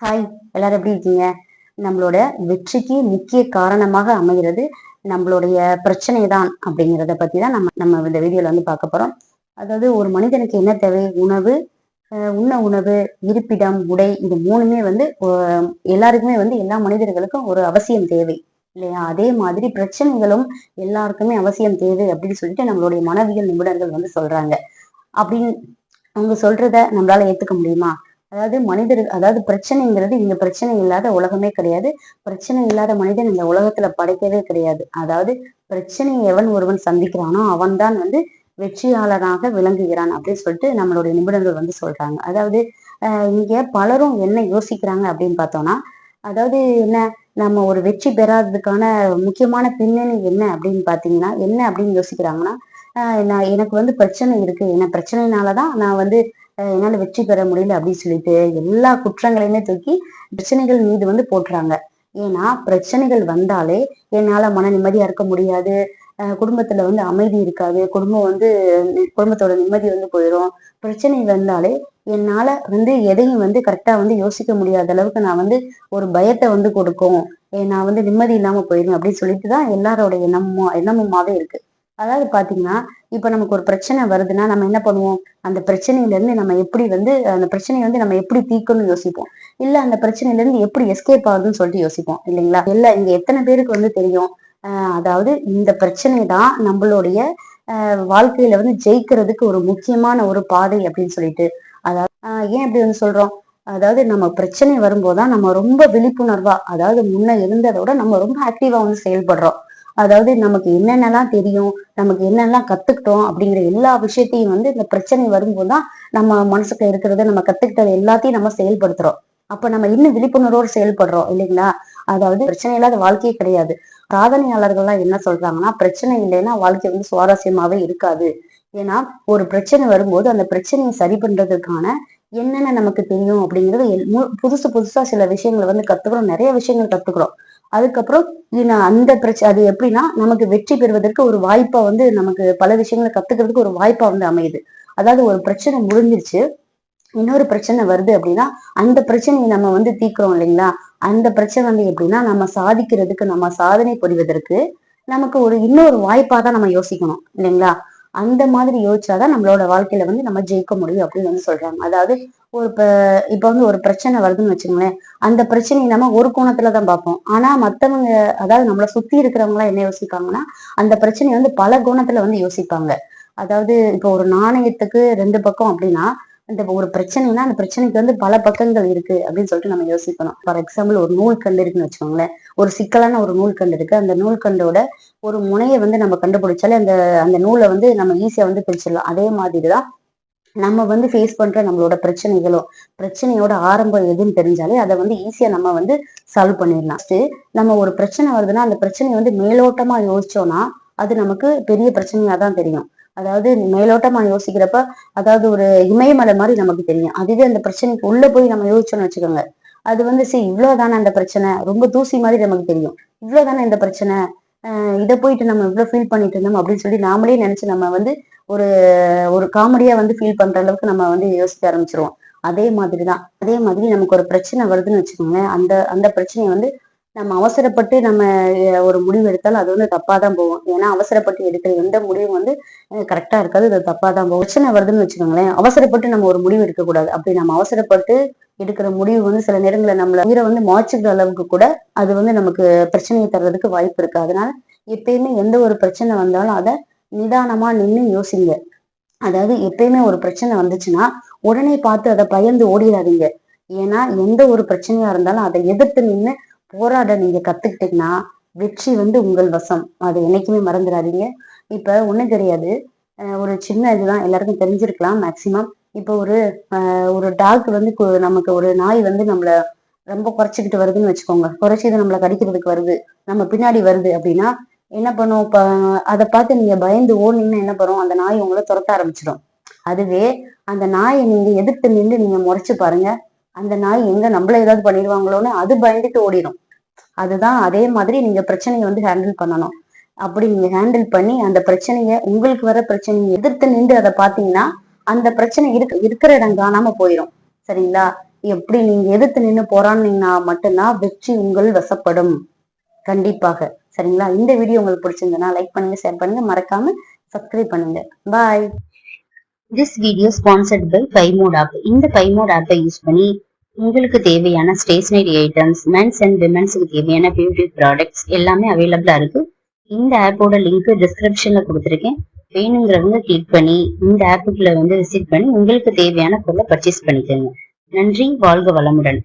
Hi எல்லாரும் எப்படி இருக்கீங்க? நம்மளோட வெற்றிக்கு முக்கிய காரணமாக அமைகிறது நம்மளுடைய பிரச்சனை தான் அப்படிங்கிறத பத்தி தான் நம்ம நம்ம இந்த வீடியோல வந்து பார்க்க போறோம். அதாவது ஒரு மனிதனுக்கு என்ன தேவை? உணவு உண்ண உணவு இருப்பிடம் உடை இது மூணுமே வந்து எல்லாருக்குமே வந்து எல்லா மனிதர்களுக்கும் ஒரு அவசியம் தேவை இல்லையா? அதே மாதிரி பிரச்சனைகளும் எல்லாருக்குமே அவசியம் தேவை அப்படின்னு சொல்லிட்டு நம்மளுடைய மனவியல் நிபுணர்கள் வந்து சொல்றாங்க. அப்படின்னு அவங்க சொல்றத நம்மளால ஏத்துக்க முடியுமா? அதாவது மனிதர் அதாவது பிரச்சனைங்கிறது இங்க பிரச்சனை இல்லாத உலகமே கிடையாது. பிரச்சனை இல்லாத மனிதன் இந்த உலகத்துல படைக்கவே கிடையாது. அதாவது பிரச்சனையை எவன் ஒருவன் சந்திக்கிறானோ அவன்தான் வந்து வெற்றியாளராக விளங்குகிறான் அப்படின்னு சொல்லிட்டு நம்மளுடைய நிபுணர்கள் வந்து சொல்றாங்க. அதாவது இங்க பலரும் என்ன யோசிக்கிறாங்க அப்படின்னு பார்த்தோம்னா அதாவது என்ன நம்ம ஒரு வெற்றி பெறாததுக்கான முக்கியமான பின்னணி என்ன அப்படின்னு பாத்தீங்கன்னா என்ன அப்படின்னு யோசிக்கிறாங்கன்னா நான் எனக்கு வந்து பிரச்சனை இருக்கு. என்ன பிரச்சனைனாலதான் நான் வந்து என்னால வெற்றி பெற முடியல அப்படின்னு சொல்லிட்டு எல்லா குற்றங்களையுமே தூக்கி பிரச்சனைகள் மீது வந்து போட்டுறாங்க. ஏன்னா பிரச்சனைகள் வந்தாலே என்னால மன நிம்மதியா இருக்க முடியாது. குடும்பத்துல வந்து அமைதி இருக்காது. குடும்பம் வந்து குடும்பத்தோட நிம்மதி வந்து போயிடும் பிரச்சனை வந்தாலே என்னால வந்து எதையும் வந்து கரெக்டா வந்து யோசிக்க முடியாத அளவுக்கு நான் வந்து ஒரு பயத்தை வந்து கொடுக்கும். ஏ, நான் வந்து நிம்மதி இல்லாம போயிடும் அப்படின்னு சொல்லிட்டு தான் எல்லாரோட எண்ணமும் எண்ணமுமாவே இருக்கு. அதாவது பாத்தீங்கன்னா இப்ப நமக்கு ஒரு பிரச்சனை வருதுன்னா நம்ம என்ன பண்ணுவோம்? அந்த பிரச்சனையில இருந்து நம்ம எப்படி வந்து அந்த பிரச்சனையை வந்து நம்ம எப்படி தீர்க்கணும்னு யோசிப்போம். இல்ல அந்த பிரச்சனையில இருந்து எப்படி எஸ்கேப் ஆகுதுன்னு சொல்லிட்டு யோசிப்போம் இல்லைங்களா? இல்ல இங்க எத்தனை பேருக்கு வந்து தெரியும்? அதாவது இந்த பிரச்சனை தான் நம்மளுடைய வாழ்க்கையில வந்து ஜெயிக்கிறதுக்கு ஒரு முக்கியமான ஒரு பாதை அப்படின்னு சொல்லிட்டு அதாவது ஏன் இப்படி வந்து சொல்றோம்? அதாவது நம்ம பிரச்சனை வரும்போதுதான் நம்ம ரொம்ப விழிப்புணர்வா அதாவது முன்ன இருந்ததை விட நம்ம ரொம்ப ஆக்டிவா வந்து செயல்படுறோம். அதாவது நமக்கு என்னென்னலாம் தெரியும் நமக்கு என்னெல்லாம் கத்துக்கிட்டோம் அப்படிங்கிற எல்லா விஷயத்தையும் வந்து இந்த பிரச்சனை வரும்போது தான் நம்ம மனசுக்கு இருக்கிறத நம்ம கத்துக்கிட்டது எல்லாத்தையும் நம்ம செயல்படுத்துறோம். அப்ப நம்ம இன்னும் விழிப்புணர்வோடு செயல்படுறோம் இல்லைங்களா? அதாவது பிரச்சனை இல்லாத வாழ்க்கையே கிடையாது. சாதனையாளர்கள்லாம் என்ன சொல்றாங்கன்னா பிரச்சனை இல்லைன்னா வாழ்க்கை வந்து சுவாரஸ்யமாவே இருக்காது. ஏன்னா ஒரு பிரச்சனை வரும்போது அந்த பிரச்சனையை சரி பண்றதுக்கான என்னென்ன நமக்கு தெரியும் அப்படிங்கிறது புதுசு புதுசா சில விஷயங்களை வந்து கத்துக்கிறோம். நிறைய விஷயங்கள் கத்துக்கிறோம். அதுக்கப்புறம் இன அந்த பிரச்சனை அது எப்படின்னா நமக்கு வெற்றி பெறுவதற்கு ஒரு வாய்ப்பா வந்து நமக்கு பல விஷயங்களை கத்துக்கிறதுக்கு ஒரு வாய்ப்பா வந்து அமையுது. அதாவது ஒரு பிரச்சனை முடிஞ்சிருச்சு இன்னொரு பிரச்சனை வருது அப்படின்னா அந்த பிரச்சனையை நம்ம வந்து தீர்க்கிறோம் இல்லைங்களா? அந்த பிரச்சனை வந்து எப்படின்னா நம்ம சாதிக்கிறதுக்கு நம்ம சாதனை புரிவதற்கு நமக்கு ஒரு இன்னொரு வாய்ப்பா தான் நம்ம யோசிக்கணும் இல்லைங்களா? அந்த மாதிரி யோசிச்சாதான் நம்மளோட வாழ்க்கையில வந்து நம்ம ஜெயிக்க முடியும் அப்படின்னு வந்து சொல்றாங்க. அதாவது ஒரு இப்ப வந்து ஒரு பிரச்சனை வருதுன்னு வச்சுங்களேன் அந்த பிரச்சனையை நம்ம ஒரு கோணத்துல தான் பார்ப்போம். ஆனா மத்தவங்க அதாவது நம்மளை சுத்தி இருக்கிறவங்க எல்லாம் என்ன யோசிப்பாங்கன்னா அந்த பிரச்சனையை வந்து பல கோணத்துல வந்து யோசிப்பாங்க. அதாவது இப்போ ஒரு நாணயத்துக்கு ரெண்டு பக்கம் அப்படின்னா அந்த ஒரு பிரச்சனைனா அந்த பிரச்சனைக்கு வந்து பல பக்கங்கள் இருக்கு அப்படின்னு சொல்லிட்டு நம்ம யோசிக்கணும். ஃபார் எக்ஸாம்பிள் ஒரு நூல் கண்டு இருக்குன்னு வச்சுக்கோங்களேன். ஒரு சிக்கலான ஒரு நூல் கண்டு இருக்கு. அந்த நூல் கண்டோட ஒரு முனையை வந்து நம்ம கண்டுபிடிச்சாலே அந்த அந்த நூலை வந்து நம்ம ஈஸியா வந்து பிரிச்சிடலாம். அதே மாதிரி தான் நம்ம வந்து ஃபேஸ் பண்ற நம்மளோட பிரச்சனைகளோ பிரச்சனையோட ஆரம்பம் எதுன்னு தெரிஞ்சாலே அதை வந்து ஈஸியா நம்ம வந்து சால்வ் பண்ணிடலாம். நம்ம ஒரு பிரச்சனை வருதுன்னா அந்த பிரச்சனையை வந்து மேலோட்டமா யோசிச்சோம்னா அது நமக்கு பெரிய பிரச்சனையா தான் தெரியும். அதாவது மேலோட்டமா யோசிக்கிறப்ப அதாவது ஒரு இமயமலை மாதிரி நமக்கு தெரியும். அதுவே அந்த பிரச்சனைக்கு உள்ள போய் நம்ம யோசிச்சோம்னு வச்சுக்கோங்க அது வந்து சரி இவ்வளவுதானே அந்த பிரச்சனை? ரொம்ப தூசி மாதிரி நமக்கு தெரியும். இவ்வளவுதானே இந்த பிரச்சனை? இதை போயிட்டு நம்ம இவ்வளவு ஃபீல் பண்ணிட்டு இருந்தோம் அப்படின்னு சொல்லி நாமளே நினைச்சு நம்ம வந்து ஒரு ஒரு காமெடியா வந்து ஃபீல் பண்ற அளவுக்கு நம்ம வந்து யோசிக்க ஆரம்பிச்சிருவோம். அதே மாதிரிதான். அதே மாதிரி நமக்கு ஒரு பிரச்சனை வருதுன்னு வச்சுக்கோங்களேன். அந்த அந்த பிரச்சனையை வந்து நம்ம அவசரப்பட்டு நம்ம ஒரு முடிவு எடுத்தாலும் அது வந்து தப்பா தான் போகும். ஏன்னா அவசரப்பட்டு எடுக்கிற எந்த முடிவும் வந்து கரெக்டா இருக்காது அது தப்பா தான் போகும். பிரச்சனை வருதுன்னு வச்சுக்கோங்களேன். அவசரப்பட்டு நம்ம ஒரு முடிவு எடுக்கக்கூடாது. அப்படி நம்ம அவசரப்பட்டு எடுக்கிற முடிவு வந்து சில நேரங்களில் நம்மள உயிரை வந்து மாய்ச்சிக்கிற அளவுக்கு கூட அது வந்து நமக்கு பிரச்சனையை தர்றதுக்கு வாய்ப்பு இருக்கு. அதனால எப்பயுமே எந்த ஒரு பிரச்சனை வந்தாலும் அதை நிதானமா நின்று யோசிங்க. அதாவது எப்பயுமே ஒரு பிரச்சனை வந்துச்சுன்னா உடனே பார்த்து அதை பயந்து ஓடிடாதீங்க ஏன்னா எந்த ஒரு பிரச்சனையா இருந்தாலும் அதை எதிர்த்து நின்று போராட நீங்க கத்துக்கிட்டீங்கன்னா வெற்றி வந்து உங்கள் வசம். அதை என்னைக்குமே மறந்துடாதீங்க. இப்ப ஒண்ணும் கிடையாது. ஒரு சின்ன இதுதான். எல்லாருக்கும் தெரிஞ்சிருக்கலாம் மேக்சிமம் இப்போ ஒரு ஒரு டாக் வந்து கு- நமக்கு ஒரு நாய் வந்து நம்மள ரொம்ப குறைச்சிக்கிட்டு வருதுன்னு வச்சுக்கோங்க. குறைச்சி இது நம்மளை கடிக்கிறதுக்கு வருது. நம்ம பின்னாடி வருது அப்படின்னா என்ன பண்ணும் இப்போ அதை பார்த்து நீங்க பயந்து ஓடுனீங்கன்னா என்ன பண்ணும் அந்த நாய் உங்களை துரத்த ஆரம்பிச்சிடும். அதுவே அந்த நாயை நீங்க எதிர்த்து நின்று நீங்க முறைச்சு பாருங்க. அந்த நாய் எங்க நம்மள ஏதாவது பண்ணிடுவாங்களோன்னு அது பயந்துட்டு ஓடிடும் அதுதான் அதே மாதிரி நீங்க பிரச்சனையை வந்து ஹேண்டில் பண்ணணும். அப்படி நீங்க ஹேண்டில் பண்ணி அந்த பிரச்சனைய உங்களுக்கு வர பிரச்சனையை எதிர்த்து நின்று அதை பாத்தீங்கன்னா அந்த பிரச்சனை இருக்கு இருக்கிற இடம் காணாம போயிடும் சரிங்களா? எப்படி நீங்க எதிர்த்து நின்று போராடினீங்கன்னா மட்டும்தான் வெற்றி உங்கள் வசப்படும். கண்டிப்பாக. சரிங்களா? இந்த வீடியோ உங்களுக்கு பிடிச்சிருந்ததுன்னா லைக் பண்ணுங்க ஷேர் பண்ணுங்க. மறக்காம சப்ஸ்கிரைப் பண்ணுங்க. Bye this video sponsored by பைமோட் app இந்த பைமோட் ஆப்பை யூஸ் பண்ணி உங்களுக்கு தேவையான ஸ்டேஷனரி ஐட்டம்ஸ் மென்ஸ் அண்ட் விமென்ஸுக்கு தேவையான பியூட்டி ப்ராடக்ட்ஸ் எல்லாமே அவைலபிளா இருக்கு. இந்த ஆப்போட லிங்க் டிஸ்கிரிப்ஷன்ல கொடுத்துருக்கேன். வேணுங்கிறவங்க கிளிக் பண்ணி இந்த ஆப்புக்குள்ள வந்து விசிட் பண்ணி உங்களுக்கு தேவையான பொருளை பர்ச்சேஸ் பண்ணிக்கோங்க. நன்றி வாழ்க வளமுடன்.